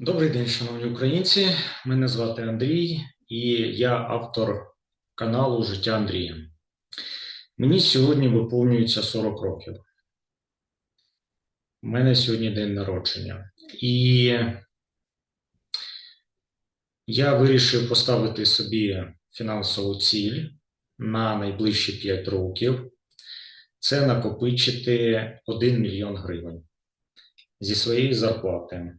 Добрий день, шановні українці. Мене звати Андрій, і я автор каналу Життя Андрія. Мені сьогодні виповнюється 40 років. У мене сьогодні день народження. І я вирішив поставити собі фінансову ціль на найближчі 5 років. Це накопичити 1 мільйон гривень зі своєї зарплати.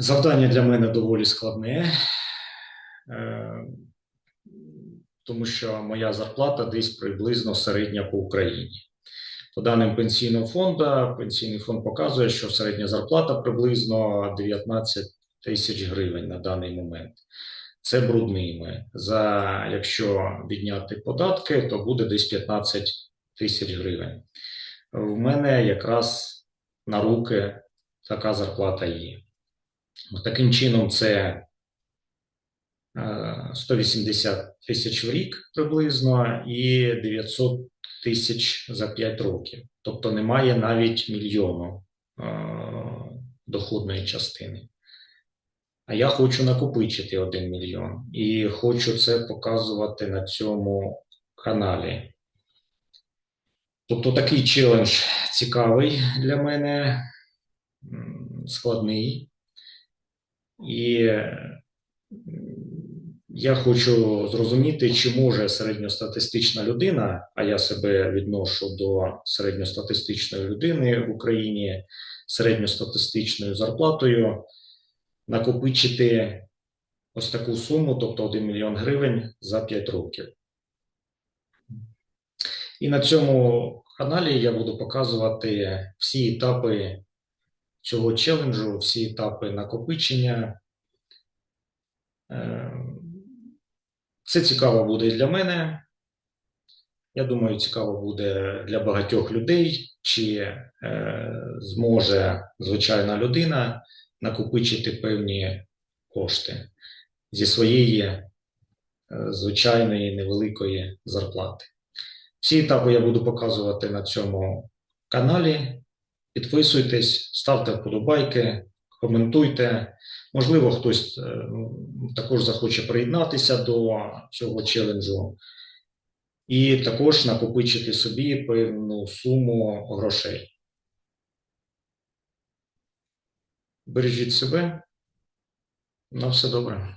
Завдання для мене доволі складне, е, тому що моя зарплата десь приблизно середня по Україні. По даним пенсійного фонду, пенсійний фонд показує, що середня зарплата приблизно 19 тисяч гривень на даний момент. Це брудними. За якщо відняти податки, то буде десь 15 тисяч гривень. В мене якраз на руки така зарплата є. Таким чином, це е, 180 тисяч в рік приблизно і 900 тисяч за 5 років. Тобто немає навіть мільйону е, доходної частини. А я хочу накопичити 1 мільйон і хочу це показувати на цьому каналі. Тобто такий челендж цікавий для мене, складний. І я хочу зрозуміти, чи може середньостатистична людина, а я себе відношу до середньостатистичної людини в Україні середньостатистичною зарплатою, накопичити ось таку суму, тобто 1 мільйон гривень за 5 років. І на цьому каналі я буду показувати всі етапи цього челенджу, всі етапи накопичення. Е, Це цікаво буде і для мене. Я думаю, цікаво буде для багатьох людей, чи е, зможе звичайна людина накопичити певні кошти зі своєї е, звичайної невеликої зарплати. Всі етапи я буду показувати на цьому каналі. Підписуйтесь, ставте вподобайки, коментуйте. Можливо, хтось е, також захоче приєднатися до цього челенджу, і також накопичити собі певну суму грошей. Бережіть себе. На все добре.